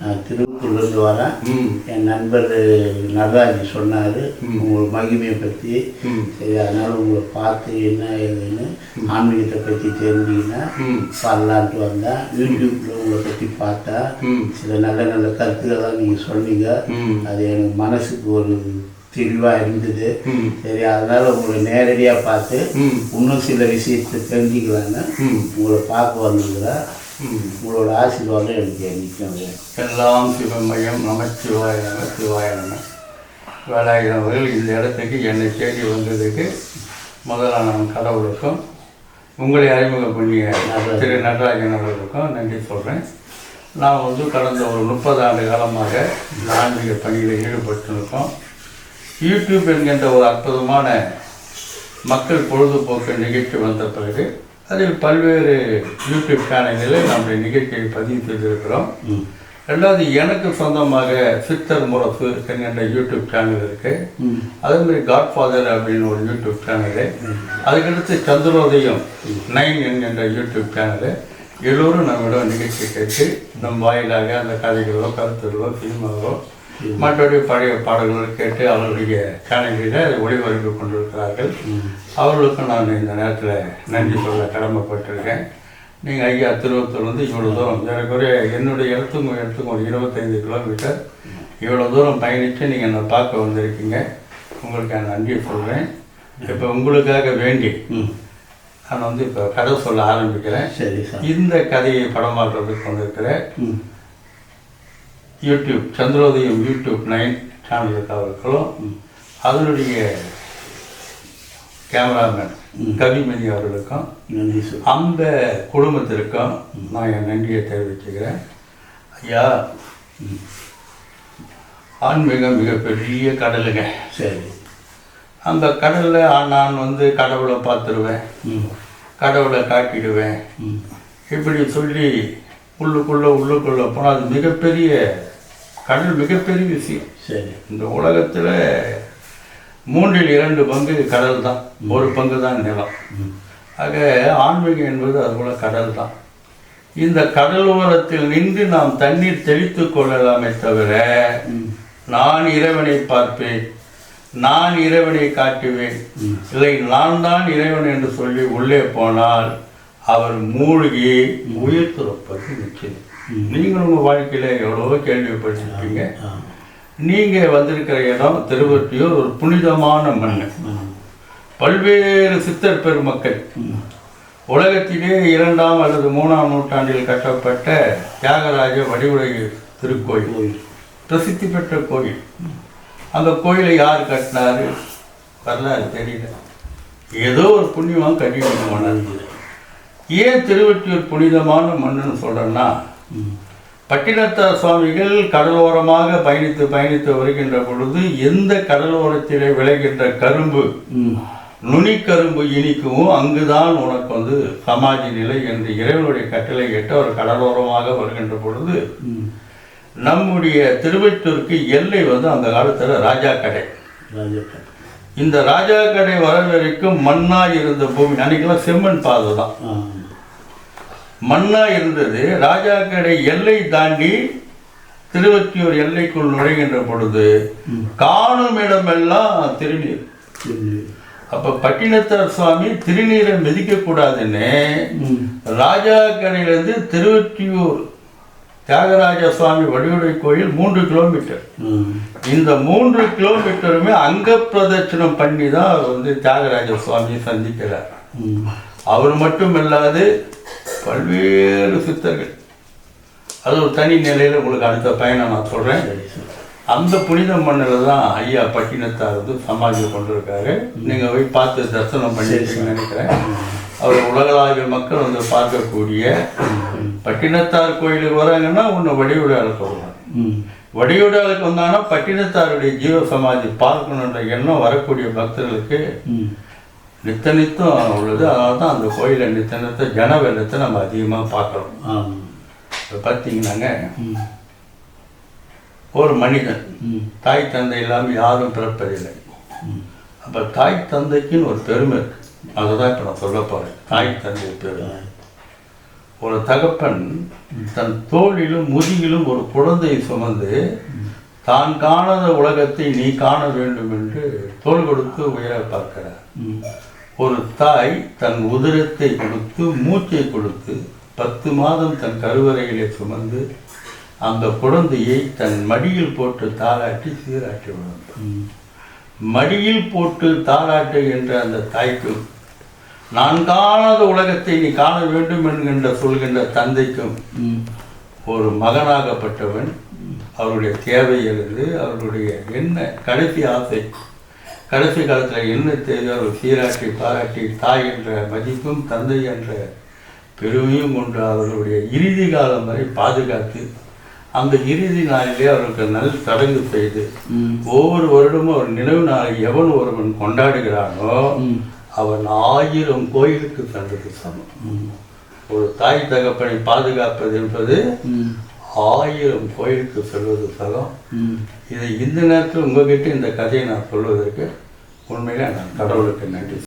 நான் திருப்பூர்லேருந்து வரேன். என் நண்பர் நடராஜ் சொன்னார். உங்கள் மகிமையை பற்றி சரி அதனால் உங்களை பார்த்து என்ன ஏதுன்னு ஆன்மீகத்தை பற்றி தெரிஞ்சுக்கினா ம். வரலான்ட்டு வந்தேன். யூடியூப்பில் உங்களை பற்றி பார்த்தா சில நல்ல நல்ல கருத்துக்கள்லாம் நீங்கள் சொன்னீங்க. அது எனக்கு மனசுக்கு ஒரு தெளிவாக இருந்தது. சரி அதனால் உங்களை நேரடியாக பார்த்து இன்னும் சில விஷயத்தை தெரிஞ்சுக்கலான்னு உங்களை பார்க்க வந்துருக்குறேன். உங்களோட ஆசீர்வாதம் எனக்கு நிற்கும் எல்லாம் சிவமயம் நமச்சிவாய நமச்சிவாய நம. வேலாயுதம் அவர்கள் இந்த இடத்துக்கு என்னை தேடி வந்ததுக்கு முதல்ல நான் கடவுளுக்கும் உங்களை அறிமுகம் பண்ணிய திரு நடராஜன் அவர்களுக்கும் நன்றி சொல்கிறேன் நான் வந்து கடந்த ஒரு முப்பது ஆண்டு காலமாக ஆன்மீக பணியில் ஈடுபட்டிருக்கோம். யூடியூப் என்கின்ற ஒரு அற்புதமான மக்கள் பொழுதுபோக்கு நிகழ்ச்சி வந்த பிறகு அதில் பல்வேறு யூடியூப் சேனல்களில் நம்முடைய நிகழ்ச்சியை பதிவு செய்திருக்கிறோம். ரெண்டாவது எனக்கு சொந்தமாக சித்தர் முரசு என்கின்ற யூடியூப் சேனல் இருக்கு. ம். அதே மாதிரி காட்ஃபாதர் அப்படின்னு ஒரு யூடியூப் சேனலு அதுக்கடுத்து சந்திரோதயம் நைன் என்கின்ற யூடியூப் சேனலு எல்லோரும் நம்மிடம் நிகழ்ச்சி கேட்டு நம் வாயிலாக அந்த கதைகளோ கருத்துகளோ சினிமாவோ மற்றபடி பழைய பாடல்களோ கேட்டு அவர்களுடைய சேனல்களில் அதை ஒளிபரப்பி கொண்டிருக்கிறார்கள். அவர்களுக்கும் நான் இந்த நேரத்தில் நன்றி சொல்ல கடமைப்பட்டிருக்கேன். நீங்கள் ஐயா திருவத்தூர்லேருந்து இவ்வளோ தூரம் ஏறக்குறைய என்னுடைய இடத்துக்கும் உங்கள் இடத்துக்கும் ஒரு இருபத்தைந்து கிலோமீட்டர். இவ்வளோ தூரம் பயணித்து நீங்கள் என்னை பார்க்க வந்திருக்கீங்க. உங்களுக்கு நான் நன்றி சொல்கிறேன் இப்போ உங்களுக்காக வேண்டி நான் வந்து இப்போ கதை சொல்ல ஆரம்பிக்கிறேன். சரி இந்த கதையை படமாற்றுறதுக்கு வந்திருக்கிற ம். யூடியூப் சந்திரோதயம் யூடியூப் நைன் சேனலுக்கு அவர்களும் அதனுடைய கேமராமேன் கவிமணி அவர்களுக்கும் நன்றி அந்த குடும்பத்திற்கும் நான் என் நன்றியை தெரிவிச்சுக்கிறேன். ஐயா ஆன்மீகம் மிகப்பெரிய கடலுங்க. சரி. அந்த கடலில் நான் வந்து கடவுளை பார்த்துருவேன். கடவுளை காட்டிடுவேன். இப்படி சொல்லி உள்ளுக்குள்ளே உள்ளுக்குள்ளே. போனால் அது மிகப்பெரிய கடல் மிகப்பெரிய விஷயம். சரி. இந்த உலகத்தில் மூன்றில் இரண்டு பங்கு கடல் தான். ஒரு பங்கு தான் நிலம் ஆக ஆன்மீகம் என்பது அதுபோல கடல் தான். இந்த கடல் ஓரத்தில் நின்று நாம் தண்ணீர் தெளித்து கொள்ளலாமே தவிர நான் இறைவனை பார்ப்பேன் நான் இறைவனை காட்டுவேன். இல்லை நான் தான் இறைவன் என்று சொல்லி உள்ளே போனால் அவர் மூழ்கி உயிர் துறப்பது நிச்சயம். நீங்கள் உங்கள் வாழ்க்கையில் எவ்வளவோ கேள்விப்பட்டிருப்பீங்க. நீங்கள் வந்திருக்கிற இடம் திருவொற்றியூர் ஒரு புனிதமான மண் பல்வேறு சித்தர் பெருமக்கள். உலகத்திலே இரண்டாம் அல்லது மூணாம் நூற்றாண்டில் கட்டப்பட்ட தியாகராஜ வடிவுடை திருக்கோயில். கோயில். பிரசித்தி பெற்ற கோயில். அந்த கோயிலை யார் கட்டினாரு? வரலாறு தெரியல. ஏதோ ஒரு புண்ணியமாக கட்டிட்டு போனார் ஏன் திருவொற்றியூர் புனிதமான மண்ணுன்னு சொல்கிறேன்னா பட்டினத்தார் சுவாமிகள் கடலோரமாக பயணித்து பயணித்து வருகின்ற பொழுது எந்த கடலோரத்திலே விளைகின்ற கரும்பு நுனிக்கரும்பு இனிக்கவும் அங்குதான் உனக்கு வந்து சமாதி நிலை என்று இறைவனுடைய கட்டளை கேட்டு அவர் கடலோரமாக வருகின்ற பொழுது நம்முடைய திருவெட்டூருக்கு எல்லை வந்து அந்த காலத்தில் ராஜா கடை. இந்த ராஜா கடை வர வரைக்கும் மண்ணா இருந்த பூமி அன்னைக்கெல்லாம் செம்மண் பாதை தான். மண்ணா இருந்தது. ராஜா கடை எல்லை தாண்டி திருவத்தியூர் எல்லைக்குள் நுழைகின்ற பொழுது காணும் இடமெல்லாம் திருநீர். அப்ப பட்டினத்தார் சுவாமி திருநீரை மிதிக்கக்கூடாதுன்னு ம். ராஜா கரையிலிருந்து திருவொற்றியூர் தியாகராஜ சுவாமி வடிவுடை கோயில் மூன்று கிலோமீட்டர். இந்த மூன்று கிலோமீட்டருமே அங்க பிரதட்சணம் பண்ணி தான் அவர் வந்து தியாகராஜ சுவாமியை சந்திக்கிறார். அவர் மட்டும் இல்லாது பல்வேறு சித்தர்கள். அது ஒரு தனி நிலையில் உங்களுக்கு அடுத்த பயணம் நான் சொல்கிறேன் அந்த புனித மண்ணில் தான் ஐயா பட்டினத்தார் வந்து சமாதி கொண்டிருக்காரு. நீங்கள் போய் பார்த்து தரிசனம் பண்ணிருக்கீங்கன்னு நினைக்கிறேன். அவர் உலகளாவிய மக்கள் வந்து பார்க்கக்கூடிய பட்டினத்தார் கோயிலுக்கு வராங்கன்னா ஒன்று வடிவுடையாளுக்கு வருவாங்க ம். வடிவுடையாளுக்கு வந்தாங்கன்னா பட்டினத்தாருடைய ஜீவ சமாதி பார்க்கணுன்ற எண்ணம் வரக்கூடிய பக்தர்களுக்கு ம் நித்த நித்தம் உள்ளது. அதனால தான் அந்த கோயிலை நித்த நித்த ஜன வெள்ளத்தை நம்ம அதிகமாக பார்க்குறோம். இப்போ பார்த்தீங்கன்னாங்க ஒரு மனிதன் தாய் தந்தை இல்லாமல் யாரும் பிறப்பதில்லை. அப்போ தாய் தந்தைக்குன்னு ஒரு பெருமை இருக்கு. அதை தான் இப்போ நான் சொல்ல போகிறேன் தாய் தந்தை பெருமை. ஒரு தகப்பன் தன் தோளிலும் முதுகிலும் ஒரு குழந்தையை சுமந்து தான் காணாத உலகத்தை நீ காண வேண்டும் என்று தோள் கொடுத்து உயர பார்க்கிறார். ஒரு தாய் தன் உதரத்தை கொடுத்து மூச்சை கொடுத்து பத்து மாதம் தன் கருவறையிலே சுமந்து அந்த குழந்தையை தன் மடியில் போட்டு தாளாட்டி சீராட்டி விடும். மடியில் போட்டு தாளாட்டு என்ற அந்த தாய்க்கு நான் காணாத உலகத்தை நீ காண வேண்டும் என்கின்ற சொல்கின்ற தந்தைக்கும். ஒரு மகனாகப்பட்டவன் அவருடைய தேவையிலிருந்து அவருடைய என்ன கடைசி ஆசை கடைசி காலத்தில் என்ன அவர் சீராட்டி பாராட்டி தாய் என்ற மதிப்பும் தந்தை என்ற பெருமையும் கொண்டு அவர்களுடைய இறுதி காலம் வரை பாதுகாத்து அந்த இறுதி நாளிலே அவருக்கு நல் சடங்கு செய்து. ஒவ்வொரு வருடமும் அவர் நினைவு நாளை எவன் ஒருவன் கொண்டாடுகிறானோ. அவன் ஆயிரம் கோயிலுக்கு சென்றது சமம். ஒரு தாய் தகப்பனை பாதுகாப்பது என்பது. ஆயிரம் கோயிலுக்கு செல்வது சகம் ம். இதை இந்த நேரத்தில் உங்ககிட்ட இந்த கதையை நான் சொல்வதற்கு உண்மையிலே நான் கடவுளுக்கு நன்றி